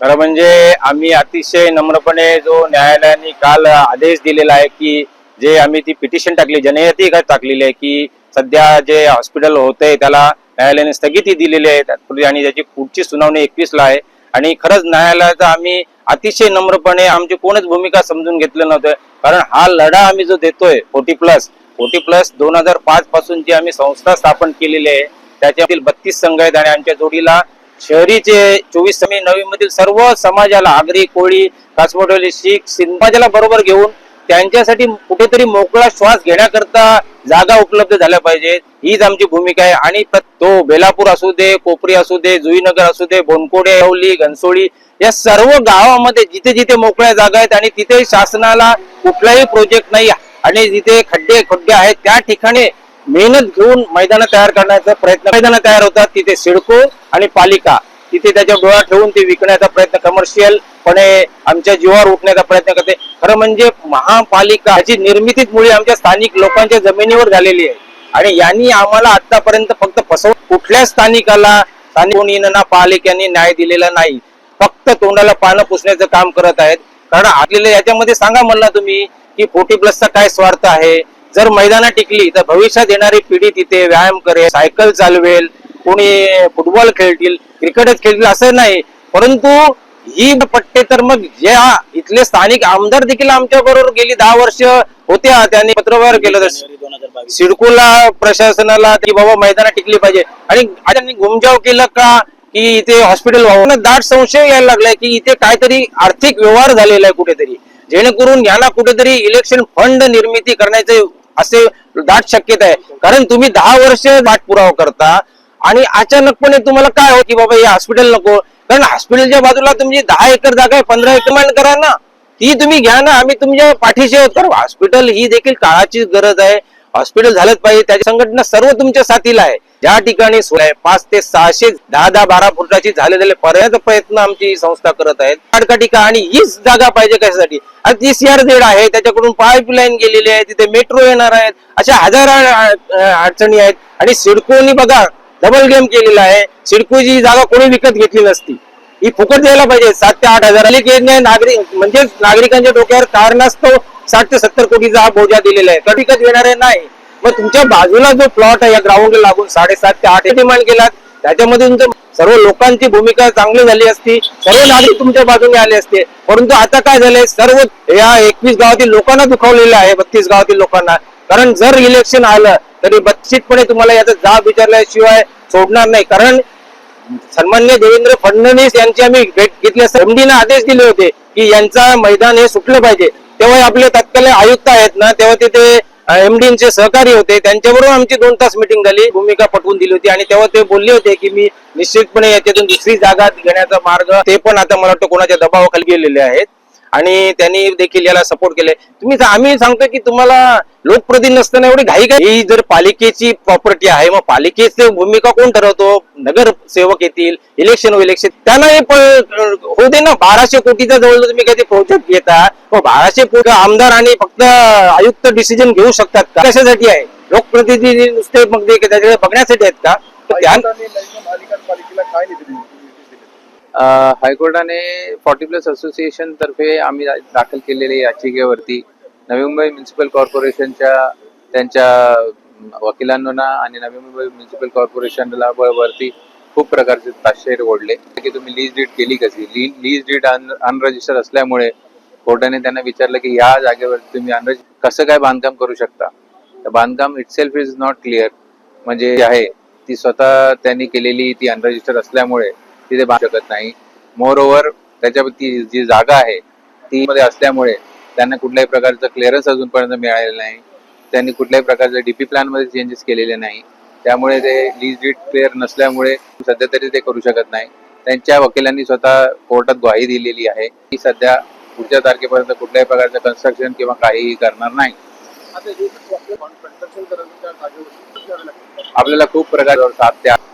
खरं म्हणजे आम्ही अतिशय नम्रपणे जो न्यायालयाने काल आदेश दिलेला आहे की जे आम्ही ती पिटिशन टाकली जनहिती टाकलेली आहे की सध्या जे हॉस्पिटल होतंय त्याला न्यायालयाने स्थगिती दिलेली आहे त्यापूर्वी आणि त्याची पुढची सुनावणी एकवीसला आहे. आणि खरंच न्यायालयाचा आम्ही अतिशय नम्रपणे आमची कोणच भूमिका समजून घेतलं नव्हतं. कारण हा लढा आम्ही जो देतोय फोर्टी प्लस फोर्टी प्लस दोन हजार पाच पासून जी आम्ही संस्था स्थापन केलेली आहे त्याच्यातील बत्तीस संघ आहेत आणि आमच्या जोडीला शहरीचे चोवीस समी नवी मधील सर्व समाजाला आगरी कोळी कासमोटोली शीख समाजाला बरोबर घेऊन त्यांच्यासाठी कुठेतरी मोकळा श्वास घेण्याकरता जागा उपलब्ध झाल्या पाहिजेत. हीच आमची भूमिका आहे. आणि तो बेलापूर असू दे कोपरी असू दे जुईनगर असू दे बोनकोडे येवली घनसोळी या सर्व गावामध्ये जिथे जिथे मोकळ्या जागा आहेत आणि तिथे शासनाला कुठलाही प्रोजेक्ट नाही आणि जिथे खड्डे खड्डे आहेत त्या ठिकाणी मेहनत घेऊन मैदान तयार करण्याचा प्रयत्न मैदान तयार होतात तिथे सिडको आणि पालिका. तिथे त्याच्या डोळा ठेवून ते विकण्याचा प्रयत्न कमर्शियल पणे आमच्या जीवावर उठण्याचा प्रयत्न करते. खरं म्हणजे महापालिका ह्याची निर्मितीच मुळे आमच्या स्थानिक लोकांच्या जमिनीवर झालेली आहे. आणि यांनी आम्हाला आतापर्यंत फक्त फसव कुठल्या स्थानिकाला स्थानिक ना पालिकांनी न्याय दिलेला नाही. फक्त तोंडाला पानं पुसण्याचं काम करत आहेत. कारण आपल्याला याच्यामध्ये सांगा म्हणला तुम्ही की फोर्टी प्लसचा काय स्वार्थ आहे? जर मैदाना टिकली तर भविष्यात येणारी पिढी तिथे व्यायाम करेल सायकल चालवेल कोणी फुटबॉल खेळतील क्रिकेटच खेळतील असं नाही. परंतु ही पट्टे तर मग ज्या इथले स्थानिक आमदार देखील आमच्या बरोबर गेली दहा वर्ष होत्या त्यांनी पत्रव्यवहार केलं. तर सिडकोला प्रशासनाला की बाबा मैदाना टिकली पाहिजे. आणि त्यांनी घुमजाव केलं का की इथे हॉस्पिटल व्हावं दाट संशय यायला लागलाय की इथे काहीतरी आर्थिक व्यवहार झालेला आहे कुठेतरी. जेणेकरून याला कुठेतरी इलेक्शन फंड निर्मिती करण्याचे असे दाट शक्यता आहे. कारण तुम्ही दहा वर्ष पाठपुरावा करता आणि अचानकपणे तुम्हाला काय हो की बाबा हे हॉस्पिटल नको. कारण हॉस्पिटलच्या बाजूला तुमची दहा एकर जागा आहे पंधरा एकर मान करा ना. ती तुम्ही घ्या ना आम्ही तुमच्या पाठीशी आहोत. कारण हॉस्पिटल ही देखील काळाची गरज आहे. हॉस्पिटल झालंच पाहिजे. त्याची संघटना सर्व तुमच्या साथीला आहे. ज्या ठिकाणी पाच ते सहाशे दहा दहा बारा फुटाची झाले झाले पर्यंत प्रयत्न आमची संस्था करत आहेत. आडकाटिका आणि हीच जागा पाहिजे कशासाठी? आता ती सीआरझेड आहे त्याच्याकडून पाईपलाईन गेलेली आहे तिथे मेट्रो येणार आहेत अशा हजार अडचणी आहेत. आणि सिडकोनी बघा डबल गेम केलेला आहे. सिडकोची जागा कोणी विकत घेतली नसती. ही फुकट द्यायला पाहिजे सात ते आठ हजार. अनेक योजना नागरिक म्हणजे नागरिकांच्या डोक्यावर कारणास्तव साठ ते सत्तर कोटीचा हा बोजा दिलेला आहे. कधी कधी येणार नाही. मग तुमच्या बाजूला जो प्लॉट आहे या ग्राउंडला लागून साडेसात ते आठ डिमांड केलात. त्याच्यामध्ये तुमच्या सर्व लोकांची भूमिका चांगली झाली असती सर्व नागरिक तुमच्या बाजूने आले असते. परंतु आता काय झालंय? सर्व या एकवीस गावातील लोकांना दुखावलेलं आहे बत्तीस गावातील लोकांना. कारण जर इलेक्शन आलं तरी बत्तीसपणे तुम्हाला याचा जाब विचारल्याशिवाय सोडणार नाही. कारण सन्मान्य देवेंद्र फडणवीस यांची आम्ही भेट घेतली असता एमडीने आदेश दिले होते की यांचा मैदान हे सुटलं पाहिजे. तेव्हा आपले तत्कालीन आयुक्त आहेत ना तेव्हा तिथे एमडींचे सहकारी होते त्यांच्याबरोबर आमची दोन तास मिटिंग झाली. भूमिका पटवून दिली होती आणि तेव्हा ते बोलले होते की मी निश्चितपणे याच्यातून दुसरी जागा घेण्याचा मार्ग ते पण आता मला वाटतं कोणाच्या दबावाखाली गेलेले आहेत. आणि त्यांनी देखील याला सपोर्ट केले. तुम्ही आम्ही सांगतो की तुम्हाला लोकप्रतिनिधी नसताना एवढी घाई काय? ही जर पालिकेची प्रॉपर्टी आहे मग पालिकेची भूमिका कोण ठरवतो? नगर सेवक येतील इलेक्शन होईल इलेक्शन त्यांना हे होऊ दे ना बाराशे कोटीचा जवळ तुम्ही काही प्रोजेक्ट घेता मग बाराशे कोटी आमदार आणि फक्त आयुक्त डिसिजन घेऊ शकतात का? कशासाठी आहे? लोकप्रतिनिधी नुसते मग बघण्यासाठी आहेत का तर त्या पालिकेला काय निधी दिली? अ, हायकोर्टाने फॉर्टी प्लस असोसिएशन तर्फे आम्ही दाखल केलेल्या याचिकेवरती नवी मुंबई म्युन्सिपल कॉर्पोरेशनच्या त्यांच्या वकिलांना आणि नवी मुंबई म्युन्सिपल कॉर्पोरेशनला वरती खूप प्रकारचे ताशेर ओढले की तुम्ही लीज डीड केली कशी? लीज डीड अनरजिस्टर असल्यामुळे कोर्टाने त्यांना विचारलं की या जागेवर तुम्ही अनरज कसं काय बांधकाम करू शकता? तर बांधकाम इटसेल्फ इज नॉट क्लिअर म्हणजे आहे ती स्वतः त्यांनी केलेली ती अनरजिस्टर असल्यामुळे तिथे बांधू शकत नाही. मोर ओव्हर त्याच्यावरती जी जागा आहे ती मध्ये असल्यामुळे त्यांना कुठल्याही प्रकारचं क्लिअरन्स अजूनपर्यंत मिळालेलं नाही. त्यांनी कुठल्याही प्रकारचं डीपी प्लॅनमध्ये चेंजेस केलेले नाही. त्यामुळे ते लीज डीट क्लिअर नसल्यामुळे सध्या तरी ते करू शकत नाही. त्यांच्या वकिलांनी स्वतः कोर्टात ग्वाही दिलेली आहे. की सध्या पुढच्या तारखेपर्यंत कुठल्याही प्रकारचं कन्स्ट्रक्शन किंवा काहीही करणार नाही? आपल्याला खूप प्रकार सात ते